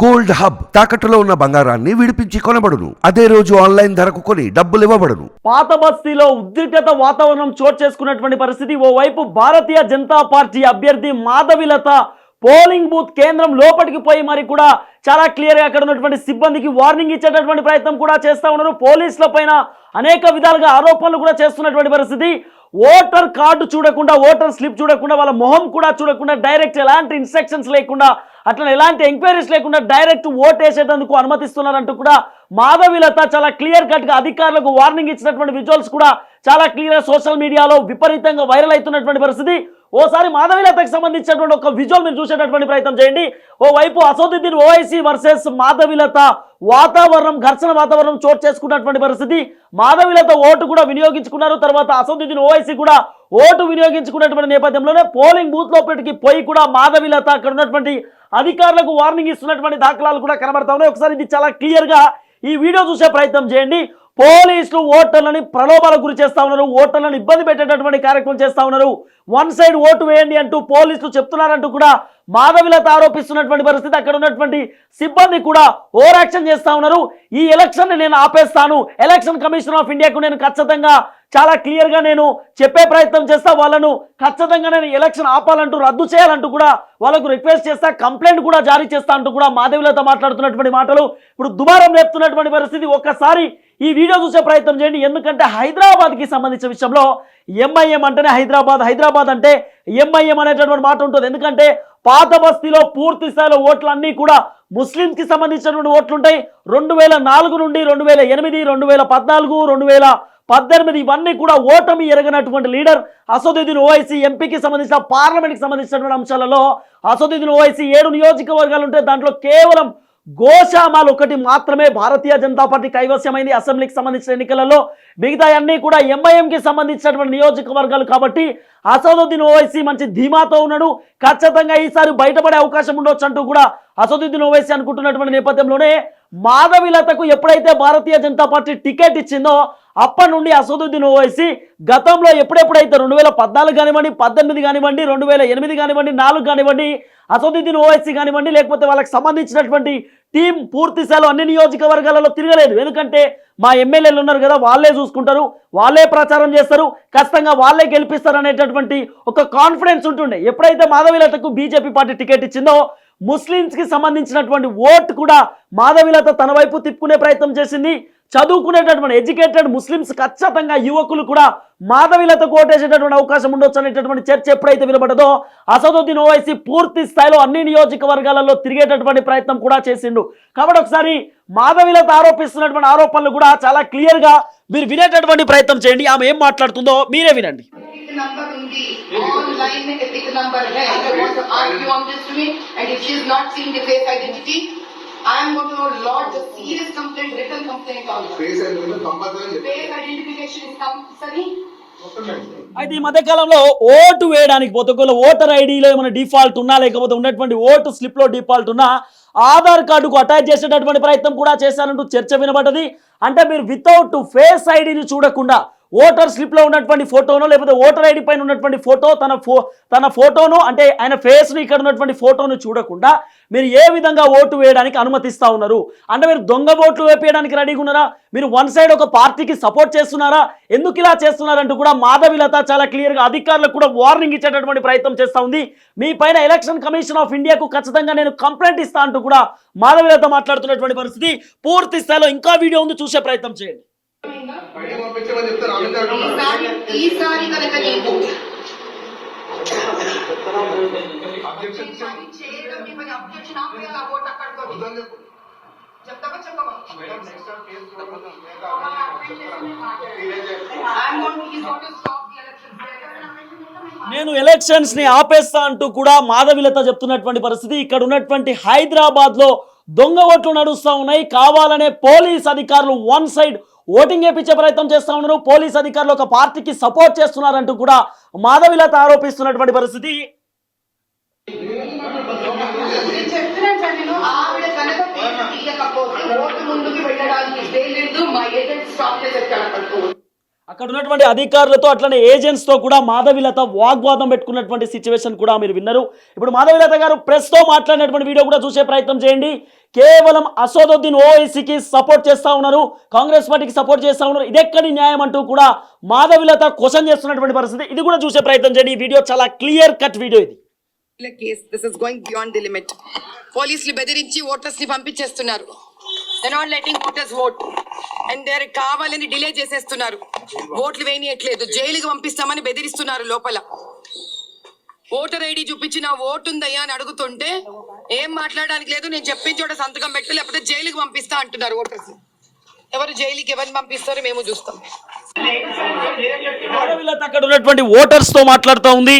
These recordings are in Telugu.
గోల్డ్ హబ్ తాకట్టులో ఉన్న బంగారాన్ని విడిపించి కొనబడును. అదే రోజు ఆన్లైన్ ధరకు కొని డబ్బులు ఇవ్వబడును. పాత బస్తీలో ఉద్రిక్తత వాతావరణం చోటు చేసుకున్నటువంటి పరిస్థితి. ఓవైపు భారతీయ జనతా పార్టీ అభ్యర్థి మాధవిలత పోలింగ్ బూత్ కేంద్రం లోపలికి పోయి మరి కూడా చాలా క్లియర్గా అక్కడ ఉన్నటువంటి సిబ్బందికి వార్నింగ్ ఇచ్చేటటువంటి ప్రయత్నం కూడా చేస్తూ ఉన్నారు. పోలీసుల పైన అనేక విధాలుగా ఆరోపణలు కూడా చేస్తున్నటువంటి పరిస్థితి. ఓటర్ కార్డు చూడకుండా ఓటర్ స్లిప్ చూడకుండా వాళ్ళ మొహం కూడా చూడకుండా డైరెక్ట్ ఎలాంటి ఇన్స్ట్రక్షన్స్ లేకుండా అట్లా ఎలాంటి ఎంక్వైరీస్ లేకుండా డైరెక్ట్ ఓట్ వేసేటందుకు అనుమతిస్తున్నారంటూ కూడా మాధవిలత చాలా క్లియర్ కట్గా అధికారులకు వార్నింగ్ ఇచ్చినటువంటి విజువల్స్ కూడా చాలా క్లియర్గా సోషల్ మీడియాలో విపరీతంగా వైరల్ అవుతున్నటువంటి పరిస్థితి. ఓసారి మాధవిలతకు సంబంధించినటువంటి ఒక విజువల్ మీరు చూసేటటువంటి ప్రయత్నం చేయండి. ఓ వైపు ఓవైసీ వర్సెస్ మాధవిలత వాతావరణం ఘర్షణ వాతావరణం చోటు చేసుకున్నటువంటి పరిస్థితి. మాధవీలత ఓటు కూడా వినియోగించుకున్నారు. తర్వాత అసౌదుద్దీన్ ఓవైసీ కూడా ఓటు వినియోగించుకున్నటువంటి నేపథ్యంలోనే పోలింగ్ బూత్ లోపలికి పోయి కూడా మాధవిలత అక్కడ ఉన్నటువంటి అధికారులకు వార్నింగ్ ఇస్తున్నటువంటి దాఖలాలు కూడా కనబడతా ఉన్నాయి. ఒకసారి ఇది చాలా క్లియర్గా ఈ వీడియో చూసే ప్రయత్నం చేయండి. పోలీసులు ఓటర్లని ప్రలోభాలకు గురి చేస్తా ఉన్నారు. ఓటర్లను ఇబ్బంది పెట్టేటటువంటి కార్యక్రమం చేస్తా ఉన్నారు. వన్ సైడ్ ఓటు వేయండి అంటూ పోలీసులు చెప్తున్నారంటూ కూడా మాధవిలత ఆరోపిస్తున్నటువంటి పరిస్థితి అక్కడ ఉన్నటువంటి సిబ్బంది కూడా ఓవర్ యాక్షన్ చేస్తా ఉన్నారు. ఈ ఎలక్షన్ నేను ఆపేస్తాను. ఎలక్షన్ కమిషన్ ఆఫ్ ఇండియాకు నేను ఖచ్చితంగా చాలా క్లియర్గా నేను చెప్పే ప్రయత్నం చేస్తా. వాళ్ళను ఖచ్చితంగా నేను ఎలక్షన్ ఆపాలంటూ రద్దు చేయాలంటూ కూడా వాళ్ళకు రిక్వెస్ట్ చేస్తా. కంప్లైంట్ కూడా జారీ చేస్తా అంటూ కూడా మాధవిలత మాట్లాడుతున్నటువంటి మాటలు. ఇప్పుడు దుమారం లేపుతున్నటువంటి పరిస్థితి ఒక్కసారి ఈ వీడియో చూసే ప్రయత్నం చేయండి. ఎందుకంటే హైదరాబాద్కి సంబంధించిన విషయంలో ఎంఐఎం అంటేనే హైదరాబాద్. హైదరాబాద్ అంటే ఎంఐఎం అనేటటువంటి మాట ఉంటుంది. ఎందుకంటే పాత బస్తీలో పూర్తి స్థాయిలో ఓట్లు అన్నీ కూడా ముస్లింస్కి సంబంధించినటువంటి ఓట్లు ఉంటాయి. రెండు వేల నాలుగు నుండి రెండు వేల ఎనిమిది రెండు వేల పద్నాలుగు రెండు వేల పద్దెనిమిది ఇవన్నీ కూడా ఓటమి ఎరగనటువంటి లీడర్ అసదుద్దీన్ ఓవైసీ ఎంపీకి సంబంధించిన పార్లమెంట్కి సంబంధించినటువంటి అంశాలలో అసదుద్దీన్ ఓవైసీ ఏడు నియోజకవర్గాలు ఉంటాయి దాంట్లో కేవలం గోశామాలు ఒకటి మాత్రమే భారతీయ జనతా పార్టీ కైవస్యమైంది అసెంబ్లీకి సంబంధించిన ఎన్నికలలో మిగతా అన్నీ కూడా ఎంఐఎంకి సంబంధించినటువంటి నియోజకవర్గాలు కాబట్టి అసదుద్దీన్ ఓవైసీ మంచి ధీమాతో ఉన్నాడు. ఖచ్చితంగా ఈసారి బయటపడే అవకాశం ఉండొచ్చు అంటూ కూడా అసదుద్దీన్ ఓవైసీ అనుకుంటున్నటువంటి నేపథ్యంలోనే మాధవిలతకు ఎప్పుడైతే భారతీయ జనతా పార్టీ టికెట్ ఇచ్చిందో అప్పటి నుండి అసదుద్దీన్ ఓవైసీ గతంలో ఎప్పుడెప్పుడైతే రెండు వేల పద్నాలుగు కానివ్వండి పద్దెనిమిది కానివ్వండి రెండు వేల ఎనిమిది కానివ్వండి నాలుగు కానివ్వండి అసదుద్దీన్ ఓవైసీ కానివ్వండి లేకపోతే వాళ్ళకి సంబంధించినటువంటి టీం పూర్తిశాలు అన్ని నియోజకవర్గాలలో తిరగలేదు. ఎందుకంటే మా ఎమ్మెల్యేలు ఉన్నారు కదా వాళ్ళే చూసుకుంటారు వాళ్ళే ప్రచారం చేస్తారు ఖచ్చితంగా వాళ్ళే గెలిపిస్తారు అనేటటువంటి ఒక కాన్ఫిడెన్స్ ఉంటుండే. ఎప్పుడైతే మాధవీలతకు బీజేపీ పార్టీ టికెట్ ఇచ్చిందో ముస్లిమ్స్కి సంబంధించినటువంటి ఓట్ కూడా మాధవీలత తన వైపు తిప్పుకునే ప్రయత్నం చేసింది. చదువుకునేటటువంటి ఎడ్యుకేటెడ్ ముస్లిమ్స్ ఖచ్చితంగా యువకులు కూడా మాధవీలతో కోటేసేటటువంటి అవకాశం ఉండొచ్చు అనేటటువంటి చర్చ ఎప్పుడైతే వినబడదో అసదుద్దీన్ ఓవైసీ పూర్తి స్థాయిలో అన్ని నియోజకవర్గాలలో తిరిగేటటువంటి ప్రయత్నం కూడా చేసిండు. కాబట్టి ఒకసారి మాధవిలత ఆరోపిస్తున్నటువంటి ఆరోపణలు కూడా చాలా క్లియర్గా మీరు వినేటటువంటి ప్రయత్నం చేయండి. ఆమె ఏం మాట్లాడుతుందో మీరే వినండి. Number I am going to lodge a serious complaint, written complaint on her. Face compulsory identification is compulsory. అయితే ఈ మధ్య కాలంలో ఓటు వేయడానికి పోతే ఒకవేళ ఓటర్ ఐడిలో ఏమైనా డిఫాల్ట్ ఉన్నా లేకపోతే ఉన్నటువంటి ఓటు స్లిప్లో డిఫాల్ట్ ఉన్నా ఆధార్ కార్డుకు అటాచ్ చేసేటటువంటి ప్రయత్నం కూడా చేశారంటూ చర్చ వినబడ్డది అంటే మీరు వితౌట్ ఫేస్ ఐడిని చూడకుండా ఓటర్ స్లిప్లో ఉన్నటువంటి ఫోటోను లేకపోతే ఓటర్ ఐడి పైన ఉన్నటువంటి ఫోటో తన ఫో తన ఫోటోను అంటే ఆయన ఫేస్ను ఇక్కడ ఉన్నటువంటి ఫోటోను చూడకుండా మీరు ఏ విధంగా ఓటు వేయడానికి అనుమతిస్తా ఉన్నారు? అంటే మీరు దొంగ ఓట్లు వేపేయడానికి రెడీగా ఉన్నారా? మీరు వన్ సైడ్ ఒక పార్టీకి సపోర్ట్ చేస్తున్నారా? ఎందుకు ఇలా చేస్తున్నారంటూ కూడా మాధవిలత చాలా క్లియర్గా అధికారులకు కూడా వార్నింగ్ ఇచ్చేటటువంటి ప్రయత్నం చేస్తూ ఉంది. మీ పైన ఎలక్షన్ కమిషన్ ఆఫ్ ఇండియాకు ఖచ్చితంగా నేను కంప్లైంట్ ఇస్తా అంటూ కూడా మాధవిలత మాట్లాడుతున్నటువంటి పరిస్థితి పూర్తి స్థాయిలో ఇంకా వీడియో ఉంది చూసే ప్రయత్నం చేయండి. ఈసారి కనుక నీకు నేను ఎలక్షన్స్ని ఆపేస్తా అంటూ కూడా మాధవిలత చెప్తున్నటువంటి పరిస్థితి. ఇక్కడ ఉన్నటువంటి హైదరాబాద్లో దొంగ ఓట్లు నడుస్తా ఉన్నాయి. కావాలనే పోలీస్ అధికారులు వన్ సైడ్ ఓటింగ్ వేపించే ప్రయత్నం చేస్తా ఉన్నారు. పోలీస్ అధికారులు ఒక పార్టీకి సపోర్ట్ చేస్తున్నారంటూ కూడా మాధవిలత ఆరోపిస్తున్నటువంటి పరిస్థితి. ముందుకు వెళ్ళడానికి లేదు. మా ఏజెంట్ స్టాప్ అక్కడ ఉన్నటువంటి అధికారులతో అట్లనే ఏజెంట్స్తో కూడా మాధవిలత వాగ్వాదం పెట్టుకున్నటువంటి సిచ్యువేషన్ కూడా మీరు విన్నారు. ఇప్పుడు మాధవిలత గారు ప్రెస్తో మాట్లాడినటువంటి వీడియో కూడా చూసే ప్రయత్నం చేయండి. కేవలం అసదుద్దీన్ ఓవైసీకి సపోర్ట్ చేస్తా ఉన్నారు. కాంగ్రెస్ పార్టీకి సపోర్ట్ చేస్తా ఉన్నారు. ఇదెక్కడి న్యాయం అంటూ కూడా మాధవిలత క్వశ్చన్ చేస్తున్నటువంటి పరిస్థితి. ఇది కూడా చూసే ప్రయత్నం చేయండి. ఈ వీడియో చాలా క్లియర్ కట్ వీడియో ఇది. Case this is going beyond the limit పోలీసులు బెదిరించి ఓటర్స్ని పంపించేస్తున్నారు. Not letting voters vote and there కావాలని డిలే చేసేస్తున్నారు. ఓట్లు వేయనియట్లేదు. జైలుకి పంపిస్తామని బెదిరిస్తున్నారు లోపల. ఓటర్ ఐడి చూపించి నా ఓటు ఉందయ్యా అని అడుగుతుంటే ఏం మాట్లాడడానికి లేదు నేను చెప్పిన చోట సంతకం పెట్టు లేకపోతే జైలుకి పంపిస్తా అంటున్నారు ఓటర్స్. ఎవరు జైలుకి ఎవరిని పంపిస్తారో మేము చూస్తాం. అక్కడ ఉన్నటువంటి ఓటర్స్తో మాట్లాడుతూ ఉంది.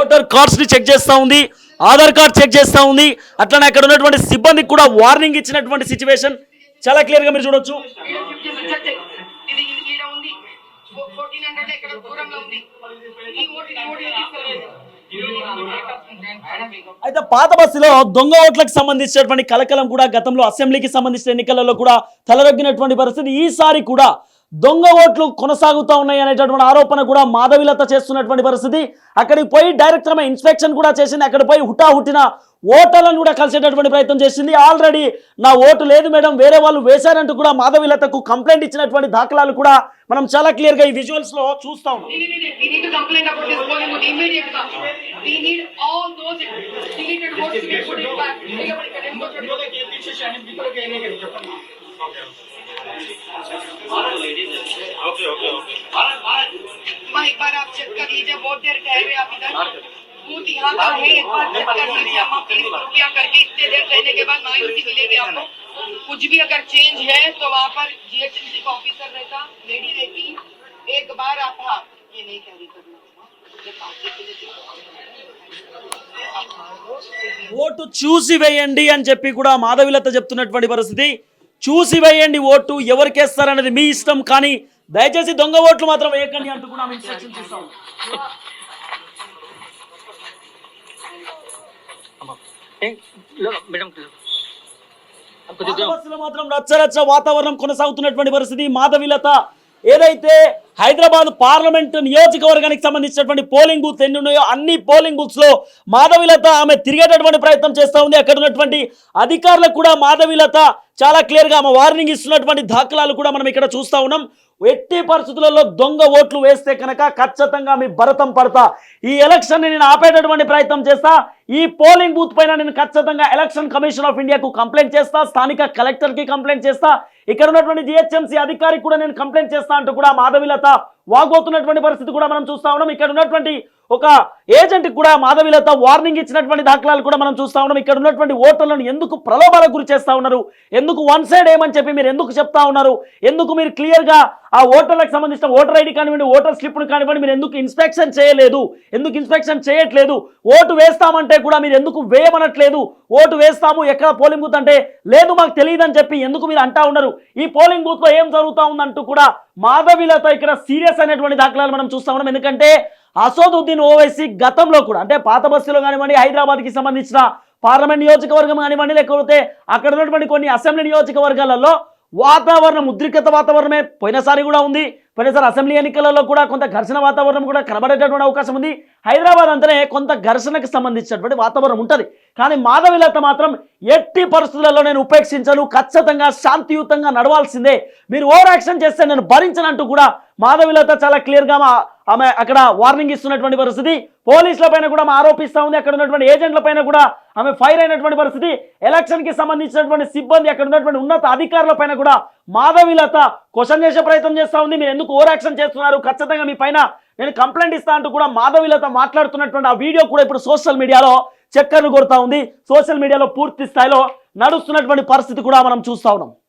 ఓటర్ కార్డ్స్ని చెక్ చేస్తా ఉంది. ఆధార్ కార్డ్ చెక్ చేస్తా ఉంది. అట్లనే అక్కడ ఉన్నటువంటి సిబ్బందికి కూడా వార్నింగ్ ఇచ్చినటువంటి సిచ్యువేషన్ చాలా క్లియర్గా మీరు చూడొచ్చు. అయితే పాత బస్సులో దొంగ ఓట్లకు సంబంధించినటువంటి కలకలం కూడా గతంలో అసెంబ్లీకి సంబంధించిన ఎన్నికలలో కూడా తలరొగ్గినటువంటి పరిస్థితి. ఈసారి కూడా దొంగ ఓట్లు కొనసాగుతూ ఉన్నాయి అనేటటువంటి ఆరోపణ కూడా మాధవిలత చేస్తున్నటువంటి పరిస్థితి. అక్కడికి పోయి డైరెక్ట్ ఆమె ఇన్స్పెక్షన్ కూడా చేసింది. అక్కడ పోయి హుటా హుట్టిన ఓటర్లను కూడా కలిసేటటువంటి ప్రయత్నం చేసింది. ఆల్రెడీ నా ఓటు లేదు మేడం వేరే వాళ్ళు వేశారంటూ కూడా మాధవిలతకు కంప్లైంట్ ఇచ్చినటువంటి దాఖలాలు కూడా మనం చాలా క్లియర్గా ఈ విజువల్స్లో చూస్తా ఉన్నాం. Deleted votes to be put back. माँ एक बार आप चेक कर लीजिए बहुत देर ठहरे आप इधर बूथ यहाँ का है एक बार चेक कर लीजिए अम्मा प्लीज कृपया करके इतने देर रहने के बाद मायूसी मिलेगी आपको कुछ भी अगर चेंज है तो वहाँ पर जीएचएमसी का ऑफिसर रहता लेडी रहती एक बार आप हाँ ये नहीं कैरी करना ये पार्टी के लिए ఓటు చూసి వేయండి అని చెప్పి కూడా మాధవిలత చెప్తున్నటువంటి పరిస్థితి చూసి వేయండి ఓటు ఎవరికేస్తారనేది మీ ఇష్టం కానీ దయచేసి దొంగ ఓట్లు మాత్రం వేయకండి అంటూ కూడా ఆమె ఇన్స్ట్రక్షన్స్ ఇస్తాం మాత్రం రచ్చరచ్చ వాతావరణం కొనసాగుతున్నటువంటి పరిస్థితి. మాధవిలత ఏదైతే హైదరాబాద్ పార్లమెంట్ నియోజకవర్గానికి సంబంధించినటువంటి పోలింగ్ బూత్ ఎన్ని ఉన్నాయో అన్ని పోలింగ్ బూత్స్లో మాధవిలత ఆమె తిరిగేటటువంటి ప్రయత్నం చేస్తూ ఉంది. అక్కడ ఉన్నటువంటి అధికారులకు కూడా మాధవిలత చాలా క్లియర్గా ఆమె వార్నింగ్ ఇస్తున్నటువంటి దాఖలాలు కూడా మనం ఇక్కడ చూస్తా ఉన్నాం. ఎట్టి పరిస్థితులలో దొంగ ఓట్లు వేస్తే కనుక ఖచ్చితంగా మీ భరతం పడతా. ఈ ఎలక్షన్ని నేను ఆపేటటువంటి ప్రయత్నం చేస్తా. ఈ పోలింగ్ బూత్ పైన నేను ఖచ్చితంగా ఎలక్షన్ కమిషన్ ఆఫ్ ఇండియాకు కంప్లైంట్ చేస్తా. స్థానిక కలెక్టర్కి కంప్లైంట్ చేస్తా. ఇక్కడ ఉన్నటువంటి జిహెచ్ఎంసీ అధికారికి కూడా నేను కంప్లైంట్ చేస్తా అంటూ కూడా మాధవిలత వాగోతున్నటువంటి పరిస్థితి కూడా మనం చూస్తా ఉన్నాం. ఇక్కడ ఉన్నటువంటి ఒక ఏజెంట్ కూడా మాధవిలత వార్నింగ్ ఇచ్చినటువంటి దాఖలాలు కూడా మనం చూస్తా ఉన్నాం. ఇక్కడ ఉన్నటువంటి ఓటర్లను ఎందుకు ప్రలోభాలకు గురి చేస్తా ఉన్నారు? ఎందుకు వన్ సైడ్ ఏమని చెప్పి మీరు ఎందుకు చెప్తా ఉన్నారు? ఎందుకు మీరు క్లియర్గా ఆ ఓటర్లకు సంబంధించిన ఓటర్ ఐడి కానివ్వండి ఓటర్ స్లిప్ను కానివ్వండి మీరు ఎందుకు ఇన్స్పెక్షన్ చేయలేదు? ఎందుకు ఇన్స్పెక్షన్ చేయట్లేదు? ఓటు వేస్తామంటే కూడా మీరు ఎందుకు వేయమనట్లేదు? ఓటు వేస్తాము ఎక్కడ పోలింగ్ బూత్ అంటే లేదు మాకు తెలియదని చెప్పి ఎందుకు మీరు అంటా ఉన్నారు? ఈ పోలింగ్ బూత్లో ఏం జరుగుతా ఉందంటూ కూడా మాధవిలతో ఇక్కడ సీరియస్ అనేటువంటి దాఖలాలు మనం చూస్తా ఉన్నాం. ఎందుకంటే అసోదుద్దీన్ ఓవైసీ గతంలో కూడా అంటే పాత బస్సులో కానివ్వండి హైదరాబాద్కి సంబంధించిన పార్లమెంట్ నియోజకవర్గం కానివ్వండి లేకపోతే అక్కడ ఉన్నటువంటి కొన్ని అసెంబ్లీ నియోజకవర్గాలలో వాతావరణం ఉద్రిక్త వాతావరణమే పోయినసారి కూడా ఉంది. పోయినసారి అసెంబ్లీ ఎన్నికలలో కూడా కొంత ఘర్షణ వాతావరణం కూడా కనబడేటటువంటి అవకాశం ఉంది. హైదరాబాద్ అంతనే కొంత ఘర్షణకు సంబంధించినటువంటి వాతావరణం ఉంటుంది. కానీ మాధవిలత మాత్రం ఎట్టి పరిస్థితులలో నేను ఉపేక్షించను. ఖచ్చితంగా శాంతియుతంగా నడవాల్సిందే. మీరు ఓవర్ యాక్షన్ చేస్తే నేను భరించనంటూ కూడా మాధవిలత చాలా క్లియర్గా మా ఆమె అక్కడ వార్నింగ్ ఇస్తున్నటువంటి పరిస్థితి. పోలీసుల పైన కూడా ఆమె ఆరోపిస్తూ ఉంది. అక్కడ ఉన్నటువంటి ఏజెంట్ల పైన కూడా ఆమె ఫైర్ అయినటువంటి పరిస్థితి. ఎలక్షన్కి సంబంధించినటువంటి సిబ్బంది అక్కడ ఉన్నటువంటి ఉన్నత అధికారుల పైన కూడా మాధవిలత క్వశ్చన్ చేసే ప్రయత్నం చేస్తా ఉంది. మీరు ఎందుకు ఓవర్ యాక్షన్ చేస్తున్నారు? ఖచ్చితంగా మీ పైన నేను కంప్లైంట్ ఇస్తా అంటూ కూడా మాధవిలత మాట్లాడుతున్నటువంటి ఆ వీడియో కూడా ఇప్పుడు సోషల్ మీడియాలో చక్కర్లు కొడుతూ ఉంది. సోషల్ మీడియాలో పూర్తి స్థాయిలో నడుస్తున్నటువంటి పరిస్థితి కూడా మనం చూస్తా ఉన్నాం.